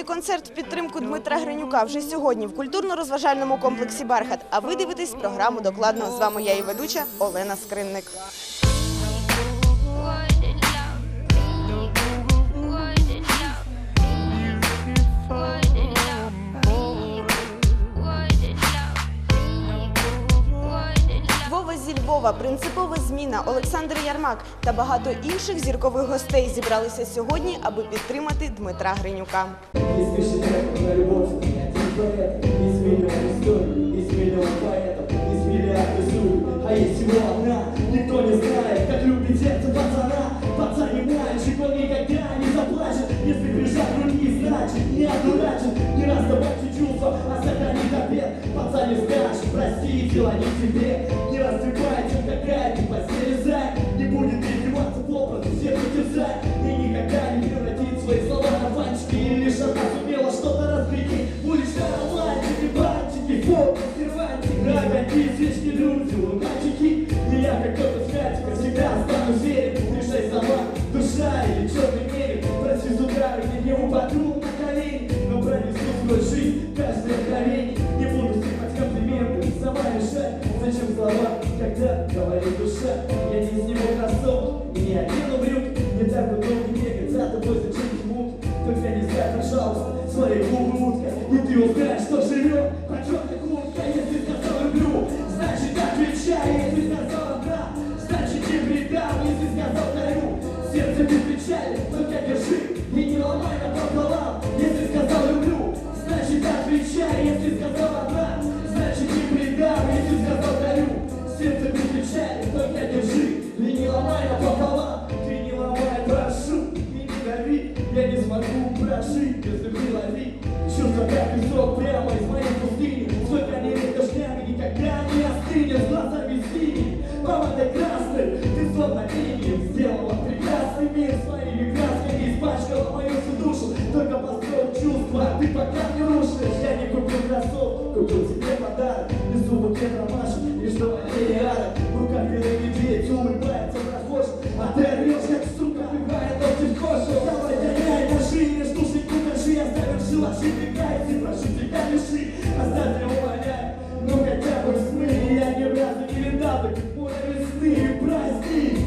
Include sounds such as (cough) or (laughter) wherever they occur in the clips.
благодійний концерт в підтримку Дмитра Гринюка вже сьогодні в культурно-розважальному комплексі Бархат. А ви дивитесь програму докладно. З вами я і ведуча Олена Скринник. Зі принципова зміна, Олександр Ярмак та багато інших зіркових гостей зібралися сьогодні, аби підтримати Дмитра Гринюка. Есть тысячи треков на любовь, один а є всього историй, таких поле весны Прости,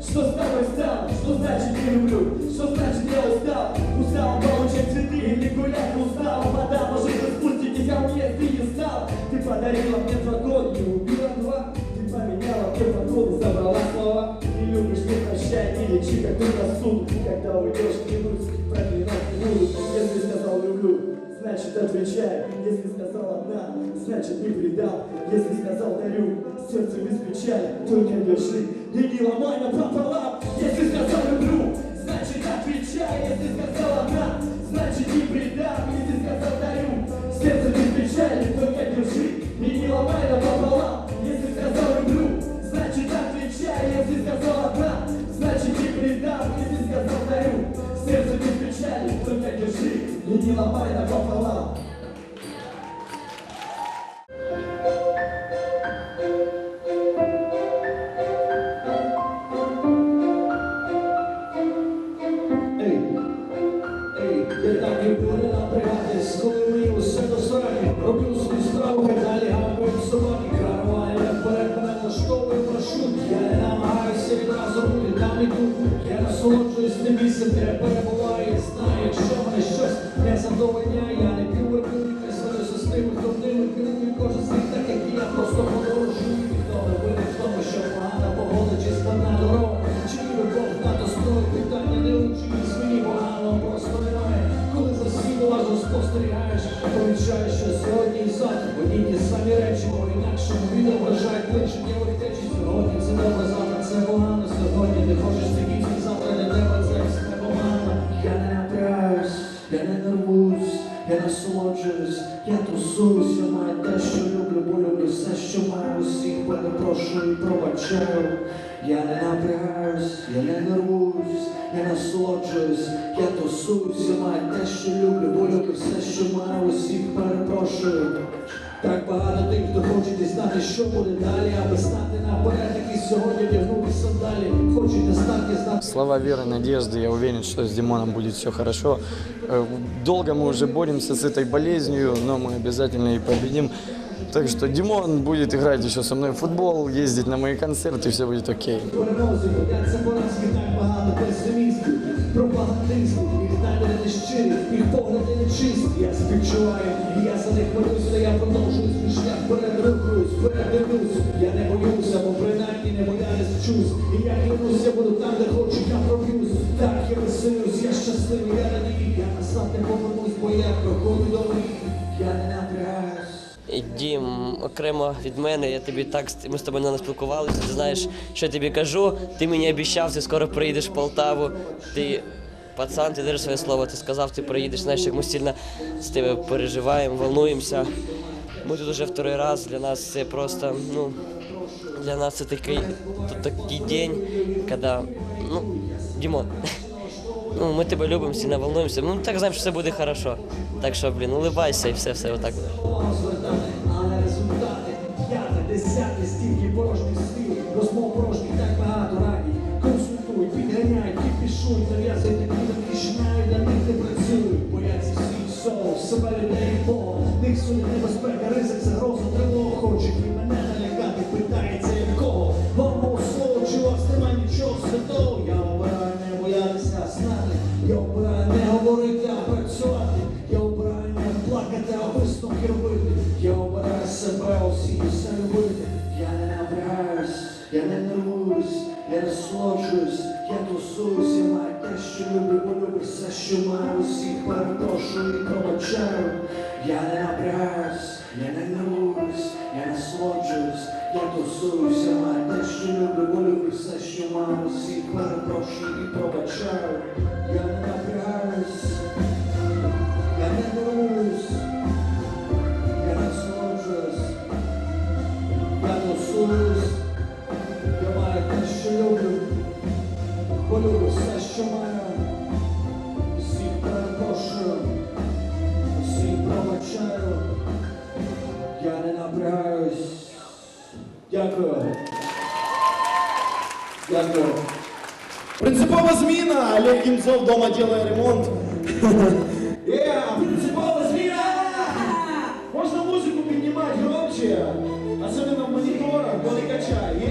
что с тобой стало, что значит не люблю, что значит я устал? Устал получать цветы или гулять устал. Вода, может вы спуститесь ко мне, ты не стал Ты подарила мне дракон, не убила два. Ты поменяла мне подходы, забрала слова. Не любишь, не прощай, не лечи, как ты рассуд Когда уйдешь, значит отвечай. Если сказал одна, значит не предал. Если сказал дарю, сердце без печали Только держи и не ломай напополам Если сказал люблю, значит отвечай. Если сказал одна, значит не предам. Если сказал дарю, сердце без печали Только держи и не ломай напополам Если сказал люблю, значит отвечай. Если сказал одна, значит не предам. Если сказал дарю, сердце без печали Только держи и не ломай напополам і завтра самі речі, бо інакшому відображають лише втечі. Сьогодні це добре, завтра це погано. Сьогодні ти хочеш сидіти, завтра не тебе це все погано. Я не напрягаюсь, я не нервуюсь, я насолоджуюсь, я тусуюсь, я маю те, що люблю, бо люблю все, що маю усіх, перепрошую і пробачаю. Я не напрягаюсь, я не нервуюсь, я насолоджуюсь, я тусуюсь, я маю те, що люблю, бо люблю все, що маю усіх, перепрошую. Так багато тих, хто хоче дізнати, що буде далі, аби стати наперед, які сьогодні вдягнути сандалі, хочуть на старті знати. Слова веры, надежды. Я уверен, что с Димоном будет все хорошо. Э, Долго мы уже боремся с этой болезнью, но мы обязательно и победим. Так что Димон будет играть еще со мной в футбол, ездить на мои концерты, все будет окей. Перемозі бояться поразки так багато песимістів, пропагандистів, їх наміри не щирі, їх погляди не чисті. Я співчуваю, я за них молюся, я продовжую свій шлях, вперед рухаюсь, вперед. Я не боюся, бо принаймні не боялись вчусь. І я клянусь, я буду там, де хочу, я проб'юсь. Так, я веселюсь, я щасливий, я радію, я назад не повернусь, бо я проходжу до мрій. Я не напрягаюсь. Дім, окремо від мене, я тобі так ми з тобою не спілкувалися. Ти знаєш, що я тобі кажу. Ти мені обіцяв, ти скоро приїдеш в Полтаву. Ти пацан, ти держиш своє слово. Ти сказав, ти приїдеш. Знаєш, як ми сильно з тебе переживаємо, волнуємося. Ми тут уже второй раз. Для нас це просто, ну, для нас це такий, такий день, коли, ну, Дімон. (laughs) Ну, ми тебе любимо, сильно волнуємося. Ну так знаємо, що все буде хорошо. Так що, блін, улибайся і все, все отак Них небезпека, ризик, загроза, тривога. Хочуть і мене налякати, питається якого. Вам слово, чи вас нема нічого святого. Я обираю не боятися, знати. Я обираю не говорити, а працювати. Я обираю не плакати, а висновки робити. Я обираю себе усі, все любити. Я не напрягаюсь, я не нервуюсь, я насолоджуюсь, я тусуюсь, я маю те, що люблю, бо все, що маю усіх перепрошую і пробачаю. Я не напрягаюсь, я не нервуюсь, я насолоджуюсь, я тусуюся, маю те, що люблю, бо люблю все, що маю всіх перепрошую і пробачаю. Я не напрягаюсь. Дякую. Принципова зміна. Олег Ємцов вдома робить ремонт. (laughs) Yeah, принципова зміна! Можна музику піднімати громче, особливо в моніторах, коли качає.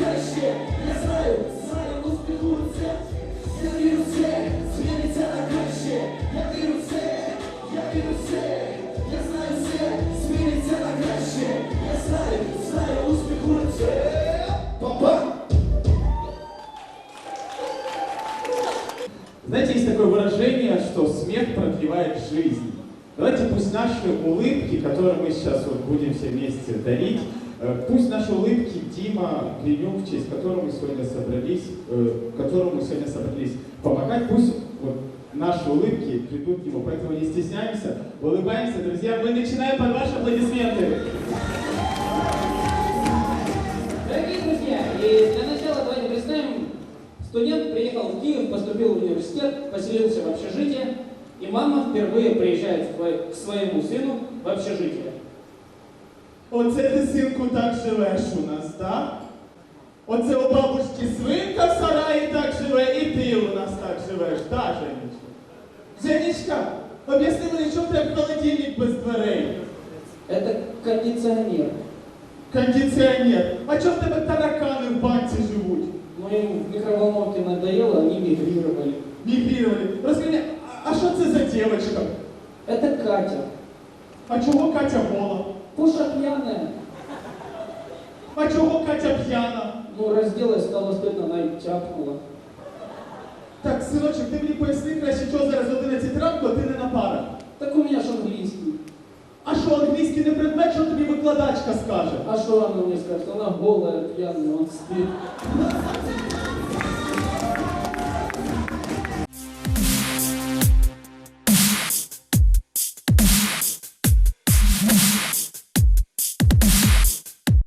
Я знаю, знаю, успеху це Я вірю це, зміниться на Я вірю це, я вірю це. Я знаю це, зміниться на Я знаю, знаю, успіху це Папа! Знаете, есть такое выражение, что смех продлевает жизнь. Давайте пусть наши улыбки, которые мы сейчас вот будем все вместе дарить, пусть наши улыбки Дима Клинюк, в честь которого мы сегодня собрались, э, которому мы сегодня собрались помогать, пусть вот наши улыбки придут к нему. Поэтому не стесняемся, улыбаемся, друзья. Мы начинаем под ваши аплодисменты. Дорогие друзья, и для начала давайте представим, студент приехал в Киев, поступил в университет, поселился в общежитие, и мама впервые приезжает к своему сыну в общежитие. Оце ти, синку, так живеш у нас, так? Оце у бабушки свинка в сараї так живе, і ти у нас так живеш, так, Женечка? Женечка, об'ясни мені, чому в тебе холодильник без дверей? Это кондиционер. Кондиціонер. А чому в тебе таракани в банці живуть? Но им в микроволновке надоело, они мигрировали. Мігрірували. Розкажи, мені, а- а що це за дівчинка? Это Катя. А чого Катя гола? Пуша пьяная. А чого Катя п'яна? Ну, разделась, стало стыдно, она и тяпнула. Так, синочок, ти мені поясни краще, чого зараз 11 ранку, а ти не на парах. Так у меня же английский. А що англійський не предмет, що тобі викладачка скаже? А что она мне скажет? Она голая, пьяная, он спит.